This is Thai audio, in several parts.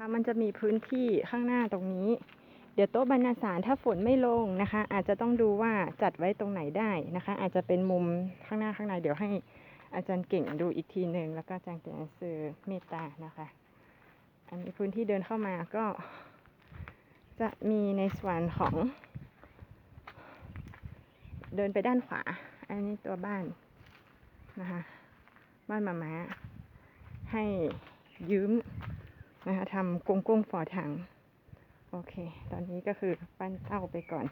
ค่ะมันจะมีพื้นที่ข้างหน้าตรงนี้ เดี๋ยวโต๊ะบรรณาสารถ้าฝนไม่ลงนะคะ อาจจะต้องดูว่าจัดไว้ตรงไหนได้นะคะ อาจจะเป็นมุมข้างหน้าข้างในเดี๋ยวให้อาจารย์เก่งดูอีกทีหนึ่งแล้วก็อาจารย์เก่งสื่อเมตตานะคะ อันนี้พื้นที่เดินเข้ามาก็ จะมีในส่วนของ เดินไปด้านขวา อันนี้ตัวบ้านนะคะ บ้านมาม้าให้ยืม นะคะทำกงกงฝอถัง โอเค ตอนนี้ก็คือปั้นเต้าไปก่อน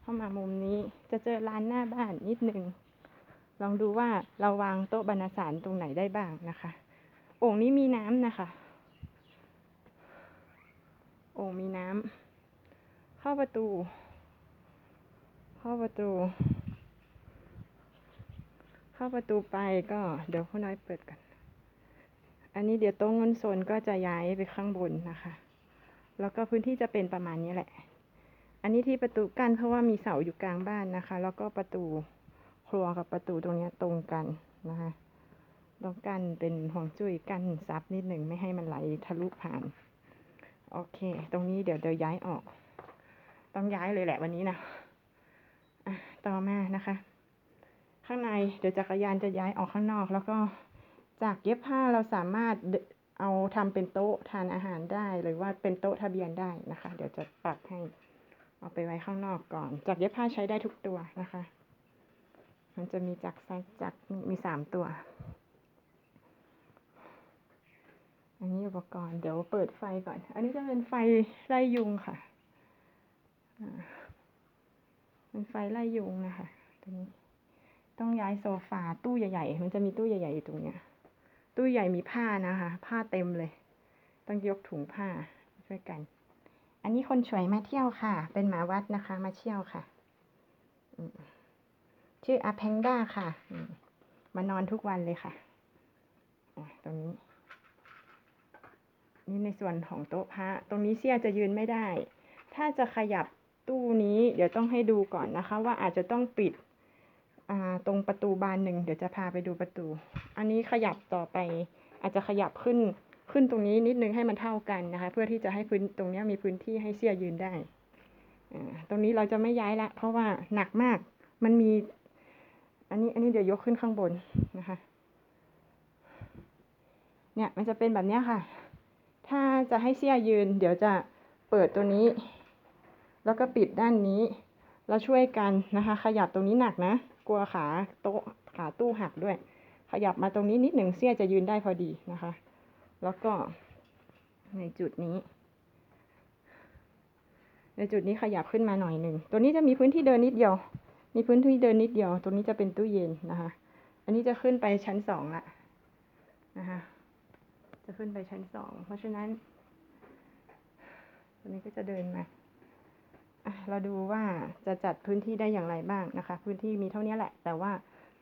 เข้ามามุมนี้จะเจอร้านหน้าบ้านนิดนึง ลองดูว่าเราวางโต๊ะบรรณสารตรงไหนได้บ้างนะคะโอ่งนี้มีน้ำนะคะ โอ่งมีน้ำเข้าประตู เข้าประตู เข้าประตูไปก็เดี๋ยวคุณน้อยเปิดกัน อันนี้เดี๋ยวโต๊ะเงินโซนก็จะย้ายไปข้างบนนะคะ แล้วก็พื้นที่จะเป็นประมาณนี้แหละ อันนี้ที่ประตูกั้นเพราะว่ามีเสาอยู่กลางบ้านนะคะ แล้วก็ประตูครัวกับประตูตรงนี้ตรงกันนะคะต้องกั้นเป็นห่วงจุ้ยกั้นซับนิดหนึ่งไม่ให้มันไหลทะลุผ่าน โอเค ตรงนี้เดี๋ยวเดี๋ยวย้ายออก ต้องย้ายเลยแหละวันนี้นะอะต่อมานะคะ ข้างในเดี๋ยวจักรยานจะย้ายออกข้างนอกแล้วก็ จากเย็บผ้าเราสามารถเอาทำเป็นโต๊ะทานอาหารได้หรือว่าเป็นโต๊ะทะเบียนได้นะคะ เดี๋ยวจะปรับให้เอาไปไว้ข้างนอกก่อน จากเย็บผ้าใช้ได้ทุกตัวนะคะ มันจะมีจักรไซจักรมีสามตัว อันนี้อุปกรณ์เดี๋ยวเปิดไฟก่อน อันนี้จะเป็นไฟไล่ยุงค่ะเป็นไฟไล่ยุงนะคะตัวนี้ต้องย้ายโซฟาตู้ใหญ่ๆ มันจะมีตู้ใหญ่ๆอยู่ตรงเนี้ย ตู้ใหญ่มีผ้านะคะ ผ้าเต็มเลย ต้องยกถุงผ้าช่วยกัน อันนี้คนสวยมาเที่ยวค่ะ เป็นหมาวัดนะคะ มาเที่ยวค่ะ ชื่ออาแพงด้าค่ะ มานอนทุกวันเลยค่ะตรงนี้ นี่ในส่วนของโต๊ะพระตรงนี้เสียจะยืนไม่ได้ ถ้าจะขยับตู้นี้ เดี๋ยวต้องให้ดูก่อนนะคะ ว่าอาจจะต้องปิด ตรงประตูบานหนึ่งเดี๋ยวจะพาไปดูประตู อันนี้ขยับต่อไป อาจจะขยับขึ้นขึ้นตรงนี้นิดนึงให้มันเท่ากันนะคะ เพื่อที่จะให้พื้นตรงนี้มีพื้นที่ให้เสี้ยยืนได้ตรงนี้เราจะไม่ย้ายละ เพราะว่าหนักมากมันมี อันนี้อันนี้เดี๋ยวยกขึ้นข้างบนนะคะ เนี่ยมันจะเป็นแบบนี้ค่ะ ถ้าจะให้เสี้ยยืน เดี๋ยวจะเปิดตัวนี้ แล้วก็ปิดด้านนี้ แล้วช่วยกันนะคะ ขยับตรงนี้หนักนะ กลัวขาโต๊ะขาตู้หักด้วย ขยับมาตรงนี้นิดหนึ่งเสี้ยจะยืนได้พอดีนะคะ แล้วก็ในจุดนี้ ในจุดนี้ขยับขึ้นมาหน่อยหนึ่ง ตัวนี้จะมีพื้นที่เดินนิดเดียว มีพื้นที่เดินนิดเดียวตรงนี้จะเป็นตู้เย็นนะคะ อันนี้จะขึ้นไปชั้นสองละนะคะ จะขึ้นไปชั้นสอง เพราะฉะนั้น ตัวนี้ก็จะเดินมา เราดูว่าจะจัดพื้นที่ได้อย่างไรบ้างนะคะ พื้นที่มีเท่านี้แหละ แต่ว่า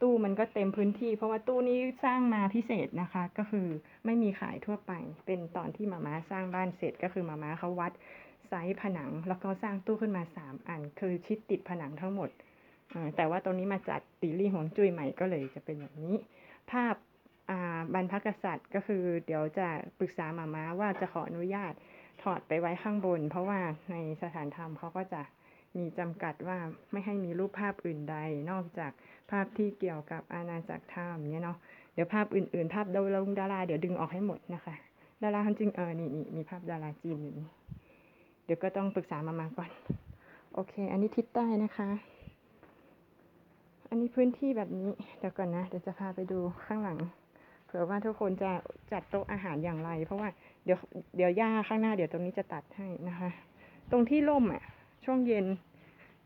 ตู้มันก็เต็มพื้นที่ เพราะว่าตู้นี้สร้างมาพิเศษนะคะ ก็คือไม่มีขายทั่วไป เป็นตอนที่มาม่าสร้างบ้านเสร็จก็คือมาม่าเขาวัดไซส์ผนัง แล้วก็สร้างตู้ขึ้นมาสามอัน คือชิดติดผนังทั้งหมด แต่ว่าตรงนี้มาจัดตีรี่หงจุ้ยใหม่ก็เลยจะเป็นแบบนี้ ภาพบรรพกษัตริย์ก็คือเดี๋ยวจะปรึกษามาม่าว่าจะขออนุญาต ถอดไปไว้ข้างบน เพราะว่าในสถานธรรมเขาก็จะมีจำกัดว่าไม่ให้มีรูปภาพอื่นใด นอกจากภาพที่เกี่ยวกับอาณาจักรธรรมเนี่ยเนาะเดี๋ยวภาพอื่นๆ ภาพดาราดาราเดี๋ยวดึงออกให้หมดนะคะดาราจริงเออนี่นี่มีภาพดาราจีนอยู่นี่เดี๋ยวก็ต้องปรึกษามามาก่อน โอเค อันนี้ทิศใต้นะคะ อันนี้พื้นที่แบบนี้เดี๋ยวก่อนนะเดี๋ยวจะพาไปดูข้างหลัง ผื่อว่าทุกคนจะจัดโต๊ะอาหารอย่างไร เพราะว่าเดี๋ยวเดี๋ยวย่าข้างหน้าเดี๋ยวตรงนี้จะตัดให้นะคะ ตรงที่ร่มอะ ช่วงเย็น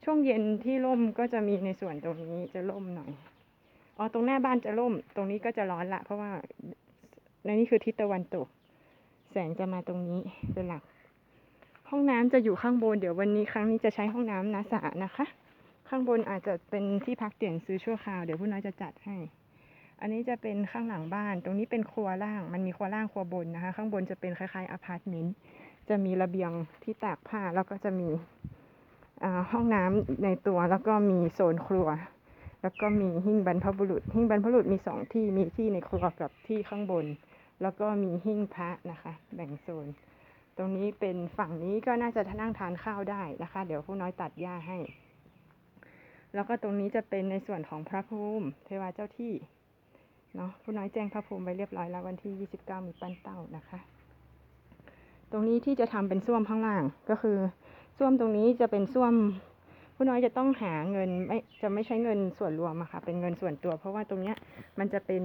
ช่วงเย็นที่ร่มก็จะมีในส่วนตรงนี้จะร่มหน่อยอ๋อตรงหน้าบ้านจะร่ม ตรงนี้ก็จะร้อนละ เพราะว่าในนี้คือทิศตะวันตก แสงจะมาตรงนี้เป็นหลัก ห้องน้ำจะอยู่ข้างบน เดี๋ยววันนี้ครั้งนี้จะใช้ห้องน้ำนาสานะคะ ข้างบนอาจจะเป็นที่พักเตียนซื้อชั่วคราวเดี๋ยวผู้น้อยจะจัดให้ อันนี้จะเป็นข้างหลังบ้าน ตรงนี้เป็นครัวล่าง มันมีครัวล่างครัวบนนะคะ ข้างบนจะเป็นคล้ายๆอพาร์ตเมนต์ จะมีระเบียงที่ตากผ้า แล้วก็จะมีห้องน้ำในตัว แล้วก็มีโซนครัว แล้วก็มีหิ้งบรรพบุรุษ หิ้งบรรพบุรุษมีสองที่ มีที่ในครัวกับที่ข้างบน แล้วก็มีหิ้งพระนะคะ แบ่งโซน ตรงนี้เป็นฝั่งนี้ก็น่าจะนั่งทานข้าวได้นะคะ เดี๋ยวผู้น้อยตัดหญ้าให้ แล้วก็ตรงนี้จะเป็นในส่วนของพระภูมิ เทวาเจ้าที่ เนาะผู้น้อยแจ้งพระภูมิไว้เรียบร้อยแล้ววันที่ 29 มีปั้นเต้านะคะ ตรงนี้ที่จะทำเป็นส้วมข้างล่างก็คือส้วมตรงนี้จะเป็นส้วม ผู้น้อยจะต้องหาเงินไม่จะไม่ใช้เงินส่วนรวมอะค่ะเป็นเงินส่วนตัว เพราะว่าตรงเนี้ยมันจะเป็น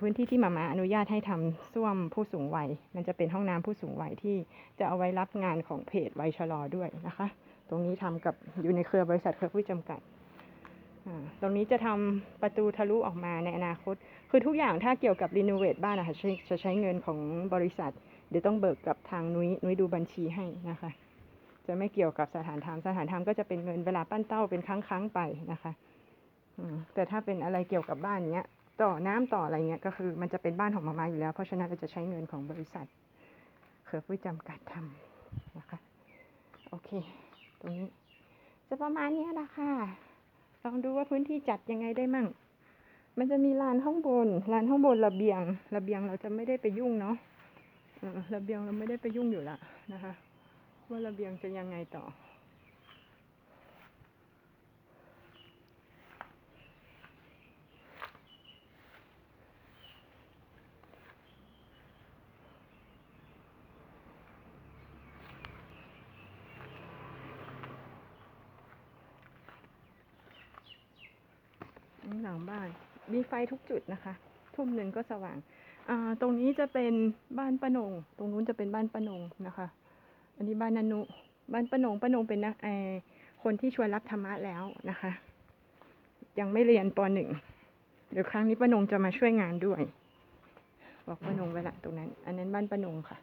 พื้นที่ที่มามาอนุญาตให้ทำส้วมผู้สูงวัย มันจะเป็นห้องน้ำผู้สูงวัยที่จะเอาไว้รับงานของเพจวัยชะลอด้วยนะคะ ตรงนี้ทำกับอยู่ในเครือบริษัทเครือผู้จำกัดอ่ ตรงนี้จะทำประตูทะลุออกมาในอนาคต คือทุกอย่างถ้าเกี่ยวกับรีโนเวทบ้านอะคะใช้จะใช้เงินของบริษัท เดี๋ยวต้องเบิกกับทางนุ้ยนุ้ยดูบัญชีให้นะคะ จะไม่เกี่ยวกับสถานธรรมสถานธรรมก็จะเป็นเงินเวลาปั้นเต้าเป็นครั้งครั้งๆไปนะคะแต่ถ้าเป็นอะไรเกี่ยวกับบ้านเนี้ย ต่อน้ำต่ออะไรเงี้ยก็คือมันจะเป็นบ้านของมามาอยู่แล้ว เพราะฉะนั้นเราจะใช้เงินของบริษัทเครือผู้จำกัดทำนะคะ โอเค ตรงนี้จะประมาณนี้ละค่ะ ลองดูว่าพื้นที่จัดยังไงได้มั่ง มันจะมีลานข้างบน ลานข้างบนระเบียง ระเบียงเราจะไม่ได้ไปยุ่งเนาะระเบียงเราไม่ได้ไปยุ่งอยู่ละนะคะ ว่าระเบียงจะยังไงต่อ หลังบ้าน มีไฟทุกจุดนะคะ ทุ่มหนึ่งก็สว่าง อ่า ตรงนี้จะเป็นบ้านป้านง ตรงนู้นจะเป็นบ้านป้านงนะคะ อันนี้บ้านนันุ บ้านป้านงป้านงเป็นนักไอคนที่ชวนรับธรรมะแล้วนะคะ ยังไม่เรียนปหนึ่งเดี๋ยวครั้งนี้ป้านงจะมาช่วยงานด้วย บอกป้านงไว้ละตรงนั้น อันนั้นบ้านป้านงค่ะ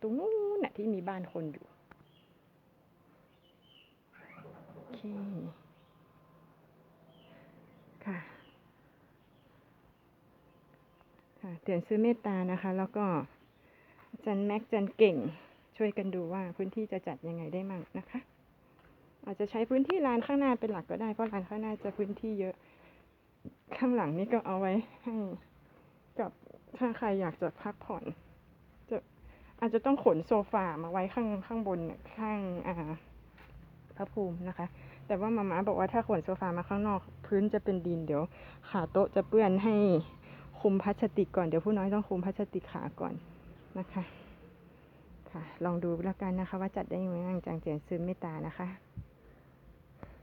ตรงนู้นน่ะที่มีบ้านคนอยู่ โอเค ค่ะ ค่ะ เตือนซื้อเมตตานะคะ แล้วก็จันแม็กจันเก่ง ช่วยกันดูว่าพื้นที่จะจัดยังไงได้มั่งนะคะ อาจจะใช้พื้นที่ลานข้างหน้าเป็นหลักก็ได้เพราะลานข้างหน้าจะพื้นที่เยอะ ข้างหลังนี่ก็เอาไว้ให้กับถ้าใครอยากจะพักผ่อนจะอาจจะต้องขนโซฟามาไว้ข้างข้างบนข้างอ่าพระภูมินะคะ แต่ว่ามาม่าบอกว่าถ้าขนโซฟามาข้างนอก พื้นจะเป็นดินเดี๋ยวขาโต๊ะจะเปื้อนให้ คุมพลาสติกก่อน เดี๋ยวผู้น้อยต้องคุมพลาสติกขาก่อนนะคะ ค่ะ ลองดูแล้วกันนะคะ ว่าจัดได้ยังไงบ้างจางเจียนซื้อเมตตานะคะ